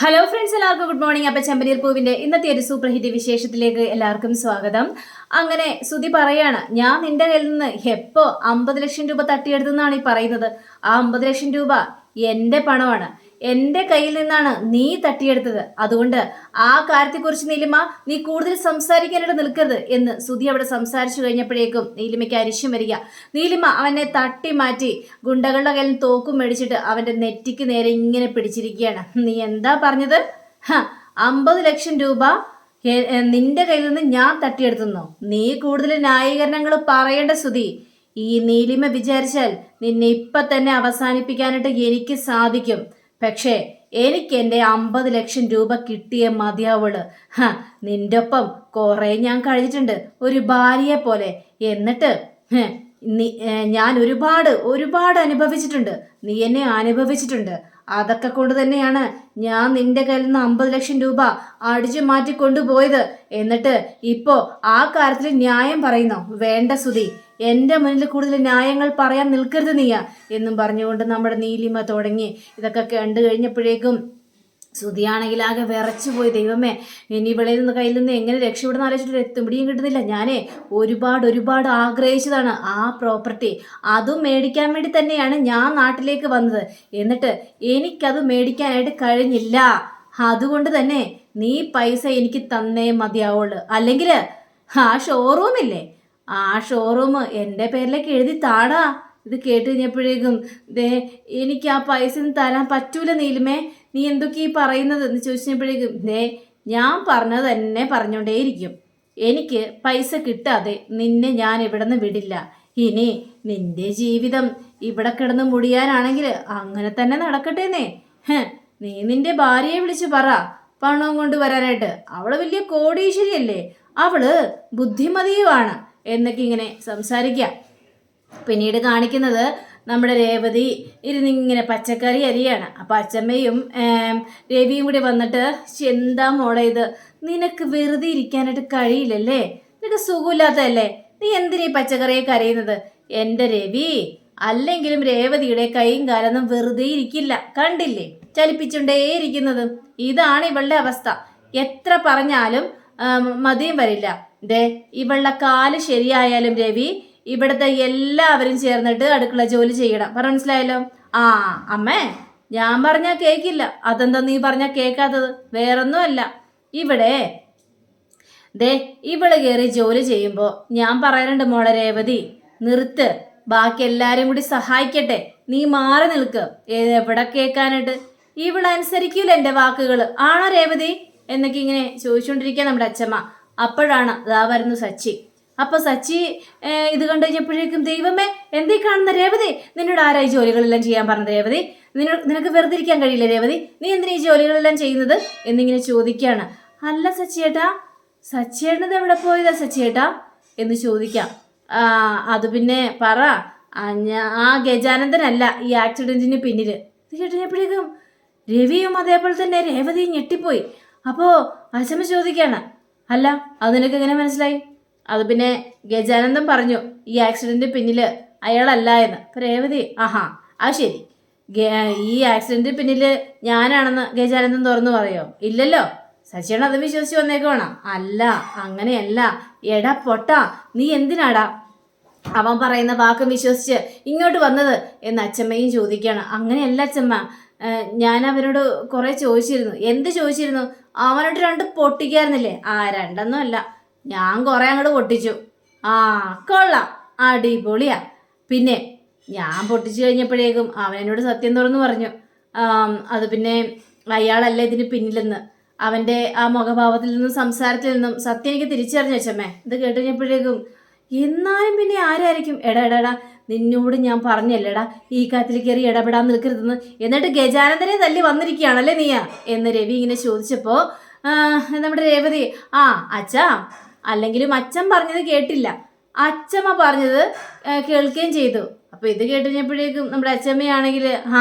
Hello friends എല്ലാവർക്കും good morning അപ്പൊ ചെമ്പനീർ പൂവിന്റെ ഇന്നത്തെ ഒരു സൂപ്പർ ഹിറ്റ് വിശേഷത്തിലേക്ക് എല്ലാവർക്കും സ്വാഗതം. അങ്ങനെ സുതി പറയാണ് ഞാൻ നിന്റെ കയ്യിൽ നിന്ന് എപ്പോ അമ്പത് ലക്ഷം രൂപ തട്ടിയെടുത്തെന്നാണ് ഈ പറയുന്നത്. ആ അമ്പത് ലക്ഷം രൂപ എന്റെ പണമാണ്. എന്റെ കയ്യിൽ നിന്നാണ് നീ തട്ടിയെടുത്തത്. അതുകൊണ്ട് ആ കാര്യത്തെക്കുറിച്ച് നീലിമ നീ കൂടുതൽ സംസാരിക്കാനായിട്ട് നിൽക്കരുത് എന്ന് സുധി അവിടെ സംസാരിച്ചു കഴിഞ്ഞപ്പോഴേക്കും നീലിമയ്ക്ക് അരിശം വരിക. നീലിമ അവനെ തട്ടി മാറ്റി ഗുണ്ടകളുടെ കയ്യിൽ തോക്കും മേടിച്ചിട്ട് അവന്റെ നെറ്റിക്ക് നേരെ ഇങ്ങനെ പിടിച്ചിരിക്കുകയാണ്. നീ എന്താ പറഞ്ഞത്? അമ്പത് ലക്ഷം രൂപ നിന്റെ കയ്യിൽ നിന്ന് ഞാൻ തട്ടിയെടുത്തുന്നോ? നീ കൂടുതൽ ന്യായീകരണങ്ങൾ പറയേണ്ട സുധി. ഈ നീലിമ വിചാരിച്ചാൽ നിന്നെ ഇപ്പൊ തന്നെ അവസാനിപ്പിക്കാനായിട്ട് എനിക്ക് സാധിക്കും. പക്ഷേ എനിക്ക് എന്റെ അമ്പത് ലക്ഷം രൂപ കിട്ടിയേ മതിയാവുള്ളു. ഹ നിന്റെ ഒപ്പം കുറെ ഞാൻ കഴിഞ്ഞിട്ടുണ്ട്. ഒരു ഭാര്യയെ പോലെ. എന്നിട്ട് ഞാൻ ഒരുപാട് ഒരുപാട് അനുഭവിച്ചിട്ടുണ്ട്. നീ എന്നെ അനുഭവിച്ചിട്ടുണ്ട്. അതൊക്കെ കൊണ്ട് തന്നെയാണ് ഞാൻ നിന്റെ കയ്യിൽ നിന്ന് അമ്പത് ലക്ഷം രൂപ അടിച്ചു മാറ്റി കൊണ്ടുപോയത്. എന്നിട്ട് ഇപ്പോ ആ കാര്യത്തിൽ ന്യായം പറയുന്നു. വേണ്ട സുതി എന്റെ മുന്നിൽ കൂടുതൽ ന്യായങ്ങൾ പറയാൻ നിൽക്കരുത് നീയ എന്നും പറഞ്ഞുകൊണ്ട് നമ്മുടെ നീലിമ തുടങ്ങി. ഇതൊക്കെ കണ്ടു കഴിഞ്ഞപ്പോഴേക്കും സുതിയാണെങ്കിൽ ആകെ വിറച്ചു പോയി. ദൈവമേ ഇനി ഇവളിൽ നിന്ന് കയ്യിൽ നിന്ന് എങ്ങനെ രക്ഷപ്പെടുന്ന ആലോചിച്ചിട്ട് എത്തുമ്പിടിയും കിട്ടുന്നില്ല. ഞാനേ ഒരുപാട് ഒരുപാട് ആഗ്രഹിച്ചതാണ് ആ പ്രോപ്പർട്ടി. അതും മേടിക്കാൻ വേണ്ടി തന്നെയാണ് ഞാൻ നാട്ടിലേക്ക് വന്നത്. എന്നിട്ട് എനിക്കത് മേടിക്കാനായിട്ട് കഴിഞ്ഞില്ല. അതുകൊണ്ട് തന്നെ നീ പൈസ എനിക്ക് തന്നേ മതിയാവുള്ളൂ. അല്ലെങ്കിൽ ആ ഷോറൂം ഇല്ലേ ആ ഷോറൂം എന്റെ പേരിലേക്ക് എഴുതി താടാ. ഇത് കേട്ട് കഴിഞ്ഞപ്പോഴേക്കും ദേ എനിക്ക് ആ പൈസ തരാൻ പറ്റൂല നീലുമേ. നീ എന്തൊക്കെ ഈ പറയുന്നത് എന്ന് ചോദിച്ചപ്പോഴേക്കും ദേ ഞാൻ പറഞ്ഞത് തന്നെ പറഞ്ഞുകൊണ്ടേയിരിക്കും എനിക്ക് പൈസ കിട്ടാതെ നിന്നെ ഞാൻ ഇവിടെ നിന്ന് വിടില്ല. ഇനി നിന്റെ ജീവിതം ഇവിടെ കിടന്ന് മുടിയാനാണെങ്കിൽ അങ്ങനെ തന്നെ നടക്കട്ടേന്നേ. നീ നിന്റെ ഭാര്യയെ വിളിച്ച് പറ. പണവും കൊണ്ടുവരാനായിട്ട് അവൾ വലിയ കോടീശ്വരിയല്ലേ. അവൾ ബുദ്ധിമതിയുമാണ് എന്നൊക്കെ ഇങ്ങനെ സംസാരിക്കാം. പിന്നീട് കാണിക്കുന്നത് നമ്മുടെ രേവതി ഇരുന്നിങ്ങനെ പച്ചക്കറി അരിയാണ്. അപ്പം അച്ചമ്മയും ഏം, രവിയും കൂടി വന്നിട്ട് "ശ്ശ്, എന്താ മോളെ ഇത്? നിനക്ക് വെറുതെ ഇരിക്കാനായിട്ട് കഴിയില്ലല്ലേ? നിനക്ക് സുഖമില്ലാത്തതല്ലേ? നീ എന്തിനീ പച്ചക്കറിയെ കരയുന്നത്? എന്റെ രവി അല്ലെങ്കിലും രേവതിയുടെ കൈയും കാലൊന്നും വെറുതെ ഇരിക്കില്ല. കണ്ടില്ലേ? ചലിപ്പിച്ചുകൊണ്ടേയിരിക്കുന്നത്. ഇതാണ് ഇവളുടെ അവസ്ഥ. എത്ര പറഞ്ഞാലും മതിയും വരില്ല. ദേ ഇവളുടെ കാൽ ശരിയായാലും രവി ഇവിടുത്തെ എല്ലാവരും ചേർന്നിട്ട് അടുക്കള ജോലി ചെയ്യണം. പറ മനസ്സിലായല്ലോ? ആ അമ്മേ ഞാൻ പറഞ്ഞാൽ കേൾക്കില്ല അതെന്താ നീ പറഞ്ഞാൽ കേൾക്കാത്തത് വേറൊന്നുമല്ല. ഇവിടെ ദേ ഇവൾ കയറി ജോലി ചെയ്യുമ്പോൾ ഞാൻ പറയാനുണ്ട് മോളെ രേവതി നിർത്ത്. ബാക്കി എല്ലാവരും കൂടി സഹായിക്കട്ടെ. നീ മാറി നിൽക്ക്. എവിടെ കേൾക്കാനായിട്ട് അനുസരിക്കില്ല എന്റെ വാക്കുകൾ ആണോ രേവതി? എന്നൊക്കെ ഇങ്ങനെ ചോദിച്ചുകൊണ്ടിരിക്കുക നമ്മുടെ അച്ഛമ്മ. അപ്പോഴാണ് ഇതാ വരുന്നു സച്ചി. അപ്പൊ സച്ചി ഇത് കണ്ടു കഴിഞ്ഞപ്പോഴേക്കും ദൈവമേ എന്തേ കാണുന്ന രേവതി? നിന്നോട് ആരായി ജോലികളെല്ലാം ചെയ്യാൻ പറഞ്ഞത് രേവതി? നിനക്ക് വെറുതെ ഇരിക്കാൻ കഴിയില്ല രേവതി? നീ എന്തിനാ ഈ ജോലികളെല്ലാം ചെയ്യുന്നത്? എന്നിങ്ങനെ ചോദിക്കുകയാണ് അല്ല സച്ചിയേട്ടാ സച്ചിയേട്ടനത് എവിടെ പോയതാ സച്ചിയേട്ടാ? എന്ന് ചോദിക്കാം. അത് പിന്നെ പറ. ആ, ഗജാനന്ദനല്ല ഈ ആക്സിഡന്റിന് പിന്നിൽ ഇത് കേട്ടപ്പോഴേക്കും രവിയും അതേപോലെ തന്നെ രേവതിയും ഞെട്ടിപ്പോയി. അപ്പോൾ അച്ഛമ്മ ചോദിക്കാണ് അല്ല അത് നിനക്ക് എങ്ങനെ മനസ്സിലായി? അത് പിന്നെ ഗജാനന്ദം പറഞ്ഞു ഈ ആക്സിഡന്റ് പിന്നിൽ അയാളല്ല എന്ന്. അപ്പൊ രേവതി ആഹാ ആ ശരി. ഈ ആക്സിഡന്റ് പിന്നിൽ ഞാനാണെന്ന് ഗജാനന്ദം തുറന്നു പറയോ? ഇല്ലല്ലോ. സച്ചിയാണ് അത് വിശ്വസിച്ച് വന്നേക്കുവാണ്. അല്ല അങ്ങനെയല്ല. എടാ പൊട്ടാ. നീ എന്തിനാടാ? അവൻ പറയുന്ന വാക്ക് വിശ്വസിച്ച് ഇങ്ങോട്ട് വന്നത് എന്ന് അച്ഛമ്മയും ചോദിക്കുകയാണ്. അങ്ങനെയല്ല അച്ഛമ്മ ഞാൻ അവനോട് കുറെ ചോദിച്ചിരുന്നു. എന്ത് ചോദിച്ചിരുന്നു? അവനോട് രണ്ട് പൊട്ടിക്കായിരുന്നില്ലേ ആ രണ്ടൊന്നും അല്ല ഞാൻ കുറേ അങ്ങോട്ട് പൊട്ടിച്ചു. ആ കൊള്ളാം. അടിപൊളിയാ. പിന്നെ ഞാൻ പൊട്ടിച്ചു കഴിഞ്ഞപ്പോഴേക്കും അവൻ എന്നോട് സത്യം തുറന്നു പറഞ്ഞു. അത് പിന്നെ അയാളല്ല ഇതിന് പിന്നിലെന്ന്. അവന്റെ ആ മുഖഭാവത്തിൽ നിന്നും സംസാരത്തിൽ നിന്നും സത്യം എനിക്ക് തിരിച്ചറിഞ്ഞു അച്ഛമ്മേ. ഇത് കേട്ട് കഴിഞ്ഞപ്പോഴേക്കും എന്നാലും പിന്നെ ആരായിരിക്കും? എടാ എടാ എടാ നിന്നോട് ഞാൻ പറഞ്ഞല്ലേടാ. ഈ കാര്യത്തിൽ കയറി ഇടപെടാൻ നിൽക്കരുതെന്ന്. എന്നിട്ട് ഗജാനന്ദനെ തല്ലി വന്നിരിക്കുകയാണല്ലേ നീയാ? എന്ന് രവി ഇങ്ങനെ ചോദിച്ചപ്പോൾ നമ്മുടെ രേവതി ആ അച്ഛാ അല്ലെങ്കിലും അച്ഛൻ പറഞ്ഞത് കേട്ടില്ല. അച്ഛമ്മ പറഞ്ഞത് കേൾക്കുകയും ചെയ്തു. അപ്പൊ ഇത് കേട്ടുകഴിഞ്ഞപ്പോഴേക്കും നമ്മുടെ അച്ഛമ്മയാണെങ്കിൽ ആ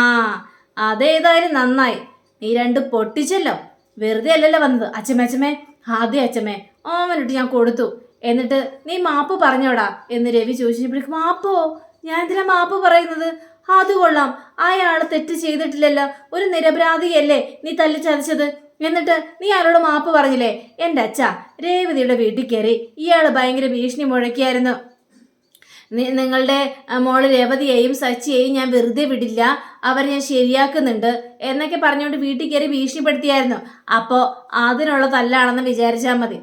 അതേതായാലും നന്നായി. നീ രണ്ട് പൊട്ടിച്ചല്ലോ. വെറുതെ അല്ലല്ലോ വന്നത്. അച്ഛമ്മ അച്ഛമ്മേ ആദ്യം അച്ഛമ്മേ ഓമനിട്ട് ഞാൻ കൊടുത്തു. എന്നിട്ട് നീ മാപ്പ് പറഞ്ഞോടാ എന്ന് രവി ചോദിച്ചപ്പോഴേക്കും മാപ്പോ? ഞാൻ എന്തിനാ മാപ്പ് പറയുന്നത്? അത് കൊള്ളാം. അയാൾ തെറ്റ് ചെയ്തിട്ടില്ലല്ലോ. ഒരു നിരപരാധിയല്ലേ നീ തല്ലി ചതച്ചത് എന്നിട്ട് നീ ആരോട് മാപ്പ് പറഞ്ഞില്ലേ? എന്റെ അച്ഛ രേവതിയുടെ വീട്ടിൽ കയറി ഇയാൾ ഭയങ്കര ഭീഷണി മുഴക്കിയായിരുന്നു. നിങ്ങളുടെ മോൾ രേവതിയെയും സച്ചിയെയും ഞാൻ വെറുതെ വിടില്ല. അവർ ഞാൻ ശരിയാക്കുന്നുണ്ട് എന്നൊക്കെ പറഞ്ഞുകൊണ്ട് വീട്ടിൽ കയറി ഭീഷണിപ്പെടുത്തിയായിരുന്നു. അപ്പോൾ അതിനുള്ള തല്ലാണെന്ന് വിചാരിച്ചാൽ മതി.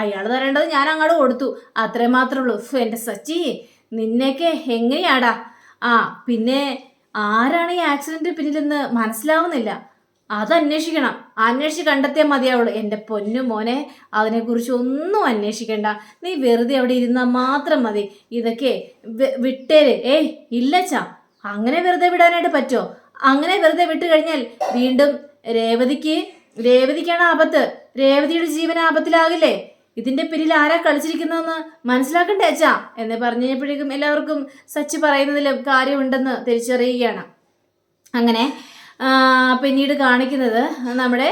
അയാൾ തരേണ്ടത് ഞാൻ അങ്ങോട്ട് കൊടുത്തു. അത്രേ മാത്രമേ ഉള്ളൂ എന്റെ സച്ചി നിന്നെയൊക്കെ എങ്ങനെയാടാ? ആ പിന്നെ ആരാണ് ഈ ആക്സിഡന്റ് പിന്നിലെന്ന് മനസ്സിലാവുന്നില്ല. അത് അന്വേഷിക്കണം അന്വേഷിച്ച് കണ്ടെത്തിയാൽ മതിയാവുള്ളൂ. എന്റെ പൊന്നു മോനെ അതിനെക്കുറിച്ച് ഒന്നും അന്വേഷിക്കണ്ട. നീ വെറുതെ അവിടെ ഇരുന്നാൽ മാത്രം മതി. ഇതൊക്കെ വിട്ടേര്. ഏയ് ഇല്ലച്ചാ. അങ്ങനെ വെറുതെ വിടാനായിട്ട് പറ്റുമോ അങ്ങനെ വെറുതെ വിട്ട് കഴിഞ്ഞാൽ വീണ്ടും രേവതിക്ക് രേവതിക്കാണ് ആപത്ത്. രേവതിയുടെ ജീവൻ ആപത്തിലാകില്ലേ? ഇതിന്റെ പിന്നിൽ ആരാ കളിച്ചിരിക്കുന്നതെന്ന് മനസ്സിലാക്കണ്ടേ അച്ഛാ? എന്ന് പറഞ്ഞു കഴിഞ്ഞപ്പോഴേക്കും എല്ലാവർക്കും സച്ചി പറയുന്നതിലും കാര്യമുണ്ടെന്ന് തിരിച്ചറിയുകയാണ്. അങ്ങനെ പിന്നീട് കാണിക്കുന്നത് നമ്മുടെ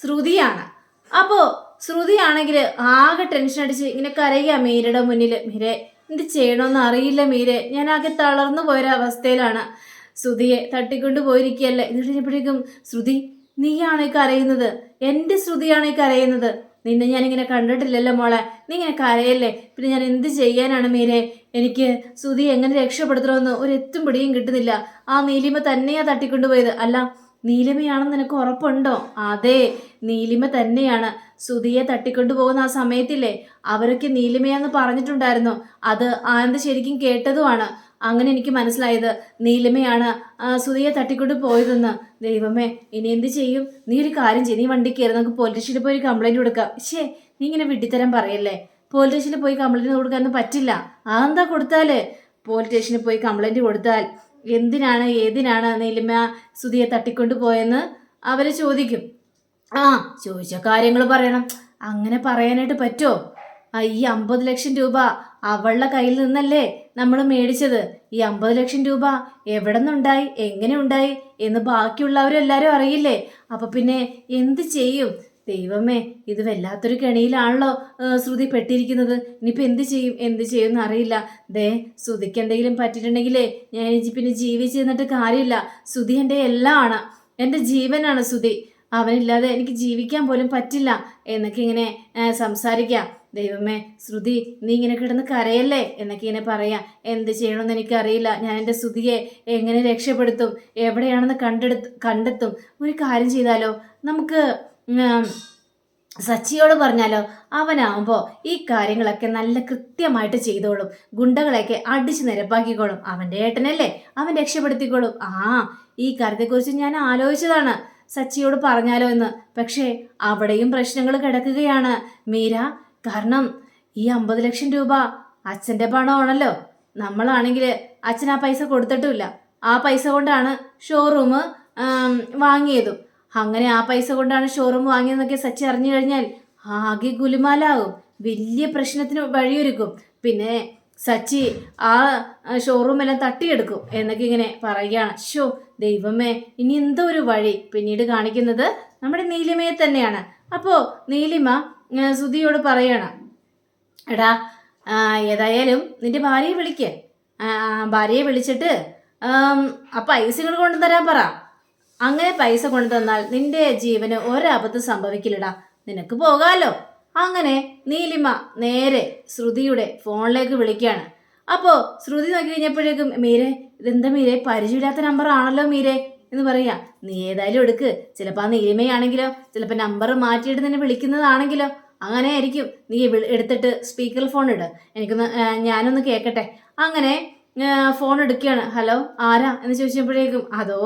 ശ്രുതിയാണ്. അപ്പോൾ ശ്രുതിയാണെങ്കിൽ ആകെ ടെൻഷൻ അടിച്ച് ഇങ്ങനെ കരയുക മീരയുടെ മുന്നിൽ മീരെ എന്ത് ചെയ്യണമെന്ന് അറിയില്ല മീരെ. ഞാൻ ആകെ തളർന്നു പോയൊരവസ്ഥയിലാണ് ശ്രുതിയെ തട്ടിക്കൊണ്ട് പോയിരിക്കുകയല്ലേ. എന്നിട്ട് കഴിഞ്ഞപ്പോഴേക്കും ശ്രുതി നീയാണ് കരയുന്നത്? എന്റെ ശ്രുതിയാണ് കരയുന്നത്? നിന്നെ ഞാനിങ്ങനെ കണ്ടിട്ടില്ലല്ലോ മോളെ. നീ ഇങ്ങനെ കരയല്ലേ? പിന്നെ ഞാൻ എന്ത് ചെയ്യാനാണ് മീരെ? എനിക്ക് സുധി എങ്ങനെ രക്ഷപ്പെടുത്തണമെന്ന് ഒരു എത്തും പിടിയും കിട്ടുന്നില്ല. ആ നീലിമ തന്നെയാ തട്ടിക്കൊണ്ടുപോയത്. അല്ല നീലിമയാണെന്ന് നിനക്ക് ഉറപ്പുണ്ടോ? അതെ നീലിമ തന്നെയാണ് സുധിയെ തട്ടിക്കൊണ്ടു പോകുന്ന ആ സമയത്തില്ലേ? അവരൊക്കെ നീലിമയാന്ന് പറഞ്ഞിട്ടുണ്ടായിരുന്നു. അത് ആനന്ദ് ശരിക്കും കേട്ടതുമാണ്. അങ്ങനെ എനിക്ക് മനസ്സിലായത് നീലിമയാണ് സുധിയെ തട്ടിക്കൊണ്ട് പോയതെന്ന്. ദൈവമേ ഇനി എന്ത് ചെയ്യും? നീ ഒരു കാര്യം ചെയ്യും. നീ വണ്ടി കയറി നമുക്ക് പോലീസ് സ്റ്റേഷനിൽ പോയി ഒരു കംപ്ലൈന്റ് കൊടുക്കാം. ശേ നീ ഇങ്ങനെ വിഡ്ഢിത്തരം പറയല്ലേ? പോലീസ് സ്റ്റേഷനിൽ പോയി കംപ്ലൈന്റ് കൊടുക്കാനൊന്നും പറ്റില്ല. അതെന്താ കൊടുത്താൽ? പോലീസ് സ്റ്റേഷനിൽ പോയി കംപ്ലൈന്റ് കൊടുത്താൽ എന്തിനാണ് ഏതിനാണ് നീലിമ സുധിയെ തട്ടിക്കൊണ്ട് പോയെന്ന് അവർ ചോദിക്കും. ആ ചോദിച്ച കാര്യങ്ങൾ പറയണം. അങ്ങനെ പറയാനായിട്ട് പറ്റുമോ ഈ അമ്പത് ലക്ഷം രൂപ അവളുടെ കയ്യിൽ നിന്നല്ലേ നമ്മൾ മേടിച്ചത്? ഈ അമ്പത് ലക്ഷം രൂപ എവിടെ നിന്നുണ്ടായി എങ്ങനെ ഉണ്ടായി എന്ന് ബാക്കിയുള്ളവരെല്ലാവരും അറിയില്ലേ? അപ്പൊ പിന്നെ എന്ത് ചെയ്യും? ദൈവമേ ഇത് വല്ലാത്തൊരു കെണിയിലാണല്ലോ ശ്രുതി പെട്ടിരിക്കുന്നത്. ഇനിയിപ്പോൾ എന്ത് ചെയ്യും? എന്ത് ചെയ്യും എന്നറിയില്ല ദേ ശ്രുതിക്ക് എന്തെങ്കിലും പറ്റിയിട്ടുണ്ടെങ്കിലേ ഞാൻ പിന്നെ ജീവിച്ച് നിന്നിട്ട് കാര്യമില്ല. ശ്രുതി എന്റെ എല്ലാം ആണ് എന്റെ ജീവനാണ് ശ്രുതി. അവനില്ലാതെ എനിക്ക് ജീവിക്കാൻ പോലും പറ്റില്ല. എന്നൊക്കെ ഇങ്ങനെ സംസാരിക്കാം. ദൈവമേ ശ്രുതി നീ ഇങ്ങനെ കിടന്ന് കരയല്ലേ? എന്നൊക്കെ ഇങ്ങനെ പറയാം. എന്ത് ചെയ്യണമെന്ന് എനിക്കറിയില്ല. ഞാൻ എന്റെ ശ്രുതിയെ എങ്ങനെ രക്ഷപ്പെടുത്തും? എവിടെയാണെന്ന് കണ്ടെടുത്ത് കണ്ടെത്തും? ഒരു കാര്യം ചെയ്താലോ? നമുക്ക് സച്ചിയോട് പറഞ്ഞാലോ? അവനാവുമ്പോൾ ഈ കാര്യങ്ങളൊക്കെ നല്ല കൃത്യമായിട്ട് ചെയ്തോളും. ഗുണ്ടകളെയൊക്കെ അടിച്ച് നിരപ്പാക്കിക്കോളും. അവന്റെ ഏട്ടനല്ലേ? അവൻ രക്ഷപ്പെടുത്തിക്കോളും. ആ ഈ കാര്യത്തെക്കുറിച്ച് ഞാൻ ആലോചിച്ചതാണ്. സച്ചിയോട് പറഞ്ഞാലോ എന്ന്. പക്ഷേ അവിടെയും പ്രശ്നങ്ങൾ കിടക്കുകയാണ്. മീര കാരണം ഈ അമ്പത് ലക്ഷം രൂപ അച്ഛന്റെ പണമാണല്ലോ. നമ്മളാണെങ്കിൽ അച്ഛൻ ആ പൈസ കൊടുത്തിട്ടുമില്ല. ആ പൈസ കൊണ്ടാണ് ഷോറൂം വാങ്ങിയതും. അങ്ങനെ ആ പൈസ കൊണ്ടാണ് ഷോറൂം വാങ്ങിയതെന്നൊക്കെ സച്ചി അറിഞ്ഞു കഴിഞ്ഞാൽ ആകെ ഗുലുമാലാവും വലിയ പ്രശ്നത്തിന് വഴിയൊരുക്കും. പിന്നെ സച്ചി ആ ഷോറൂം എല്ലാം തട്ടിയെടുക്കും എന്നൊക്കെ ഇങ്ങനെ പറയുകയാണ്. ഷോ ദൈവമേ ഇനി എന്തോ ഒരു വഴി? പിന്നീട് കാണിക്കുന്നത് നമ്മുടെ നീലിമയെ തന്നെയാണ്. അപ്പോൾ നീലിമ സുധിയോട് പറയണം എടാ ഏതായാലും നിന്റെ ഭാര്യയെ വിളിക്ക്. ഭാര്യയെ വിളിച്ചിട്ട് ആം, ആ പൈസ ഇങ്ങോട്ട് കൊണ്ടുതരാൻ പറ. അങ്ങനെ പൈസ കൊണ്ടുതന്നാൽ നിന്റെ ജീവന് ഒരബദ്ധം സംഭവിക്കില്ലടാ. നിനക്ക് പോകാലോ. അങ്ങനെ നീലിമ നേരെ ശ്രുതിയുടെ ഫോണിലേക്ക് വിളിക്കുകയാണ് അപ്പോൾ ശ്രുതി നോക്കി കഴിഞ്ഞപ്പോഴേക്കും മീരെ ഇതെന്താ മീരെ? പരിചയമില്ലാത്ത നമ്പർ ആണല്ലോ മീരെ. എന്ന് പറയാ. നീ ഏതായാലും എടുക്ക്. ചിലപ്പോൾ ആ നീലിമയാണെങ്കിലോ ചിലപ്പോൾ നമ്പർ മാറ്റിയിട്ട് നിന്നെ വിളിക്കുന്നതാണെങ്കിലോ. അങ്ങനെ ആയിരിക്കും. നീ എടുത്തിട്ട് സ്പീക്കർ ഫോൺ ഇട. എനിക്കൊന്ന് ഞാനൊന്ന് കേൾക്കട്ടെ അങ്ങനെ ഫോൺ എടുക്കുകയാണ്. ഹലോ ആരാ? എന്ന് ചോദിച്ചപ്പോഴേക്കും അതോ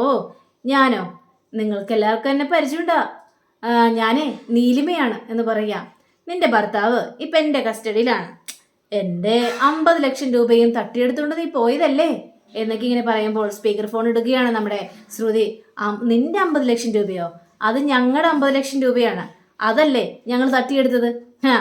ഞാനോ? നിങ്ങൾക്ക് എല്ലാവർക്കും എന്നെ പരിചയമുണ്ടോ? ഞാനേ നീലിമയാണ് എന്ന് പറയുക നിന്റെ ഭർത്താവ് ഇപ്പം എന്റെ കസ്റ്റഡിയിലാണ് എന്റെ അമ്പത് ലക്ഷം രൂപയും തട്ടിയെടുത്തുകൊണ്ട് നീ പോയതല്ലേ? എന്നൊക്കെ ഇങ്ങനെ പറയുമ്പോൾ സ്പീക്കർ ഫോൺ ഇടുകയാണ് നമ്മുടെ ശ്രുതി. നിന്റെ അമ്പത് ലക്ഷം രൂപയോ? അത് ഞങ്ങളുടെ അമ്പത് ലക്ഷം രൂപയാണ്. അതല്ലേ ഞങ്ങൾ തട്ടിയെടുത്തത്? ഹാ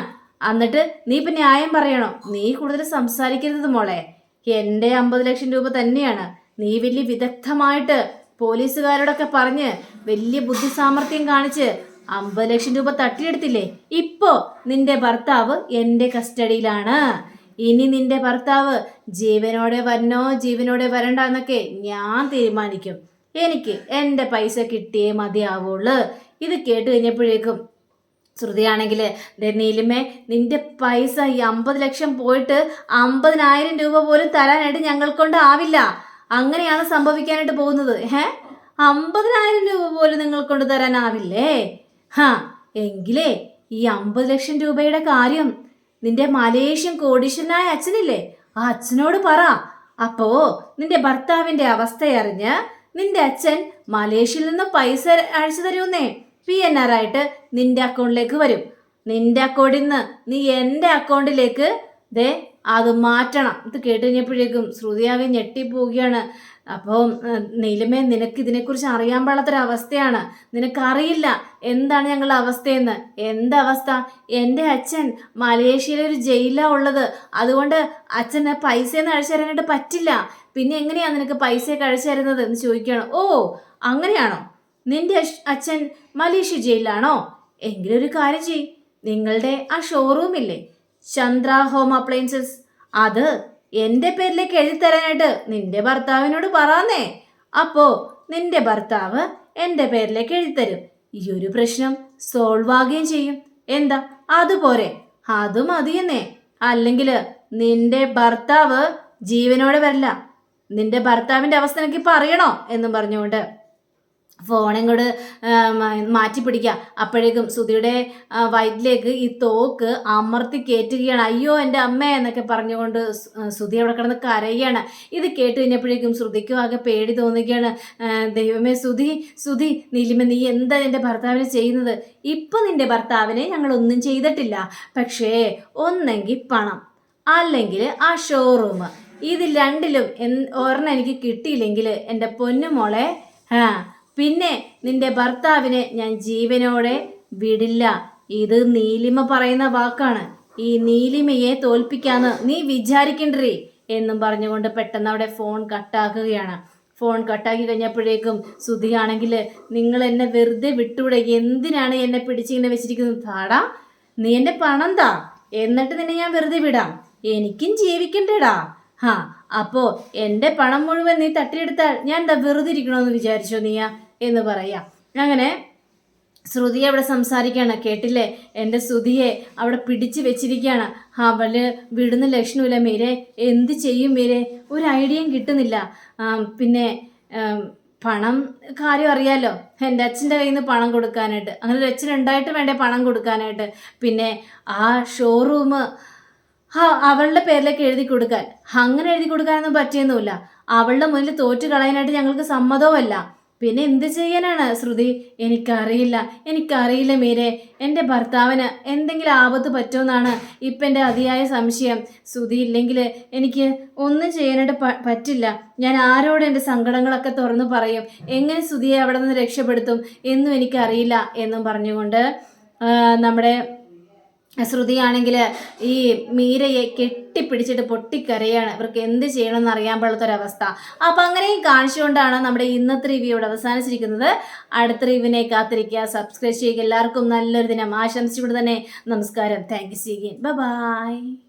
എന്നിട്ട് നീ ഇപ്പം ന്യായം പറയണോ? നീ കൂടുതൽ സംസാരിക്കരുത് മോളെ. എന്റെ അമ്പത് ലക്ഷം രൂപ തന്നെയാണ്. നീ വലിയ വിദഗ്ധമായിട്ട് പോലീസുകാരോടൊക്കെ പറഞ്ഞ് വലിയ ബുദ്ധി സാമർഥ്യം കാണിച്ച് അമ്പത് ലക്ഷം രൂപ തട്ടിയെടുത്തില്ലേ? ഇപ്പോ നിന്റെ ഭർത്താവ് എന്റെ കസ്റ്റഡിയിലാണ്. ഇനി നിന്റെ ഭർത്താവ് ജീവനോടെ വരണോ ജീവനോടെ വരണ്ട എന്നൊക്കെ ഞാൻ തീരുമാനിക്കും. എനിക്ക് എന്റെ പൈസ കിട്ടിയേ മതിയാവുള്ളൂ. ഇത് കേട്ട് കഴിഞ്ഞപ്പോഴേക്കും ശ്രുതിയാണെങ്കിൽ നീലിമേ നിന്റെ പൈസ ഈ അമ്പത് ലക്ഷം പോയിട്ട് അമ്പതിനായിരം രൂപ പോലും തരാനായിട്ട് ഞങ്ങൾ കൊണ്ട് ആവില്ല. അങ്ങനെയാണ് സംഭവിക്കാനായിട്ട് പോകുന്നത്. ഏ അമ്പതിനായിരം രൂപ പോലും നിങ്ങൾ കൊണ്ട് തരാനാവില്ലേ? ഹാ എങ്കിലേ ഈ അമ്പത് ലക്ഷം രൂപയുടെ കാര്യം നിന്റെ മലേഷ്യൻ കോടീശ്വരനായ അച്ഛനില്ലേ? ആ അച്ഛനോട് പറ. അപ്പോ നിന്റെ ഭർത്താവിന്റെ അവസ്ഥയറിഞ്ഞ് നിന്റെ അച്ഛൻ മലേഷ്യയിൽ നിന്ന് പൈസ അയച്ചു തരുമെന്നേ. പി എൻ ആർ ആയിട്ട് നിന്റെ അക്കൗണ്ടിലേക്ക് വരും. നിന്റെ അക്കൗണ്ടിൽ നിന്ന് നീ എന്റെ അക്കൗണ്ടിലേക്ക് ദേ അത് മാറ്റണം. ഇത് കേട്ട് കഴിഞ്ഞപ്പോഴേക്കും ശ്രുതിയാകെ ഞെട്ടിപ്പോവുകയാണ്. അപ്പോൾ നീലമേ നിനക്ക് ഇതിനെക്കുറിച്ച് അറിയാൻ പാടാത്തൊരവസ്ഥയാണ്. നിനക്കറിയില്ല എന്താണ് ഞങ്ങളുടെ അവസ്ഥയെന്ന്. എന്തവസ്ഥ? എന്റെ അച്ഛൻ മലേഷ്യയിലെ ഒരു ജയിലാണ് ഉള്ളത്. അതുകൊണ്ട് അച്ഛന് പൈസയൊന്നും അഴിച്ചു പറ്റില്ല. പിന്നെ എങ്ങനെയാണ് നിനക്ക് പൈസയൊക്കെ അഴിച്ചു തരുന്നത് എന്ന് ചോദിക്കുകയാണ്. ഓ അങ്ങനെയാണോ? നിന്റെ അച്ഛൻ മലേഷ്യ ജയിലിലാണോ? എങ്കിലൊരു കാര്യം ചെയ് നിങ്ങളുടെ ആ ഷോറൂമില്ലേ ചന്ദ്ര ഹോം അപ്ലയൻസസ്. അത് എന്റെ പേരിലേക്ക് എഴുതിത്തരാനായിട്ട് നിന്റെ ഭർത്താവിനോട് പറയാന്നേ അപ്പോ നിന്റെ ഭർത്താവ് എന്റെ പേരിലേക്ക് എഴുതിത്തരും തരും. ഈ ഒരു പ്രശ്നം സോൾവ് ആകുകയും ചെയ്യും. എന്താ? അതുപോലെ അത് മതിയെന്നേ. അല്ലെങ്കിൽ നിന്റെ ഭർത്താവ് ജീവനോടെ വരില്ല. നിന്റെ ഭർത്താവിന്റെ അവസ്ഥ എനിക്ക് പറയണോ എന്നും പറഞ്ഞുകൊണ്ട്. ഫോൺ ഇങ്ങോട്ട് മാറ്റി പിടിക്കുക അപ്പോഴേക്കും സുധിയുടെ വയറ്റിലേക്ക് ഈ തോക്ക് അമർത്തി കയറ്റുകയാണ് അയ്യോ എന്റെ അമ്മ എന്നൊക്കെ പറഞ്ഞുകൊണ്ട് സുധി അവിടെ കിടന്ന് കരയുകയാണ് ഇത് കേട്ട് കഴിഞ്ഞപ്പോഴേക്കും ശ്രുതിക്കും ആകെ പേടി തോന്നുകയാണ്. ദൈവമേ സുധി സുധി നീലിമ നീ എന്താ എന്റെ ഭർത്താവിനെ ചെയ്യുന്നത്? ഇപ്പം നിന്റെ ഭർത്താവിനെ ഞങ്ങളൊന്നും ചെയ്തിട്ടില്ല. പക്ഷേ ഒന്നെങ്കിൽ പണം അല്ലെങ്കിൽ ആ ഷോറൂം ഇത് രണ്ടിലും എൻ- ഒരെണ്ണം എനിക്ക് കിട്ടിയില്ലെങ്കിൽ എന്റെ പൊന്നുമോളെ ആ പിന്നെ നിന്റെ ഭർത്താവിനെ ഞാൻ ജീവനോടെ വിടില്ല. ഇത് നീലിമ പറയുന്ന വാക്കാണ്. ഈ നീലിമയെ തോൽപ്പിക്കാന്ന് നീ വിചാരിക്കണ്ടേ എന്നും പറഞ്ഞുകൊണ്ട് പെട്ടെന്ന് അവിടെ ഫോൺ കട്ടാക്കുകയാണ്. ഫോൺ കട്ടാക്കി കഴിഞ്ഞപ്പോഴേക്കും സുധിയാണെങ്കിൽ നിങ്ങൾ എന്നെ വെറുതെ വിട്ടുവിടെ. എന്തിനാണ് എന്നെ പിടിച്ചിങ്ങനെ വെച്ചിരിക്കുന്നത്? താടാ നീ എന്റെ പണം താ എന്നിട്ട് നിന്നെ ഞാൻ വെറുതെ വിടാം. എനിക്കും ജീവിക്കണ്ടേടാ. ഹാ അപ്പോ എന്റെ പണം മുഴുവൻ നീ തട്ടിയെടുത്താൽ ഞാൻ എന്താ വെറുതെ ഇരിക്കണമെന്ന് വിചാരിച്ചോ നീയ എന്ന് പറയാ. അങ്ങനെ ശ്രുതി അവിടെ സംസാരിക്കുകയാണ് കേട്ടില്ലേ? എന്റെ ശ്രുതിയെ അവിടെ പിടിച്ചു വെച്ചിരിക്കുകയാണ് അവൾ വിടുന്ന ലക്ഷണമില്ല മീരെ എന്ത് ചെയ്യും മീരെ? ഒരു ഐഡിയയും കിട്ടുന്നില്ല. പിന്നെ പണം കാര്യം അറിയാലോ? എന്റെ അച്ഛന്റെ കയ്യിൽ നിന്ന് പണം കൊടുക്കാനായിട്ട്. അങ്ങനെ ഒരു അച്ഛൻ ഉണ്ടായിട്ട് വേണ്ടേ പണം കൊടുക്കാനായിട്ട്. പിന്നെ ആ ഷോറൂം അവളുടെ പേരിലേക്ക് എഴുതി കൊടുക്കാൻ. അങ്ങനെ എഴുതി കൊടുക്കാനൊന്നും പറ്റിയൊന്നുമില്ല. അവളുടെ മുന്നിൽ തോറ്റു കളയാനായിട്ട് ഞങ്ങൾക്ക് സമ്മതവുമല്ല. പിന്നെ എന്ത് ചെയ്യാനാണ് ശ്രുതി? എനിക്കറിയില്ല. എനിക്കറിയില്ല മീരെ. എന്റെ ഭർത്താവിന് എന്തെങ്കിലും ആപത്ത് പറ്റുമെന്നാണ് ഇപ്പം എന്റെ അതിയായ സംശയം. ശ്രുതി ഇല്ലെങ്കിൽ എനിക്ക് ഒന്നും ചെയ്യാനായിട്ട് പറ്റില്ല. ഞാൻ ആരോട് എന്റെ സങ്കടങ്ങളൊക്കെ തുറന്നു പറയും. എങ്ങനെ ശ്രുതിയെ അവിടെ നിന്ന് രക്ഷപ്പെടുത്തും എന്നും എനിക്കറിയില്ല എന്നും പറഞ്ഞുകൊണ്ട് നമ്മുടെ ശ്രുതിയാണെങ്കിൽ ഈ മീരയെ കെട്ടിപ്പിടിച്ചിട്ട് പൊട്ടിക്കരയാണ്. ഇവർക്ക് എന്ത് ചെയ്യണമെന്ന് അറിയാൻ പാടാത്തൊരവസ്ഥ അപ്പം അങ്ങനെയും കാണിച്ചുകൊണ്ടാണ് നമ്മുടെ ഇന്നത്തെ റിവ്യൂ ഇവിടെ അവസാനിച്ചിരിക്കുന്നത്. അടുത്ത റിവ്യൂവിനെ കാത്തിരിക്കുക. സബ്സ്ക്രൈബ് ചെയ്യുക. എല്ലാവർക്കും നല്ലൊരു ദിനം. ആശംസിച്ചുകൊണ്ട് തന്നെ നമസ്കാരം. Thank you സീഗിൻ by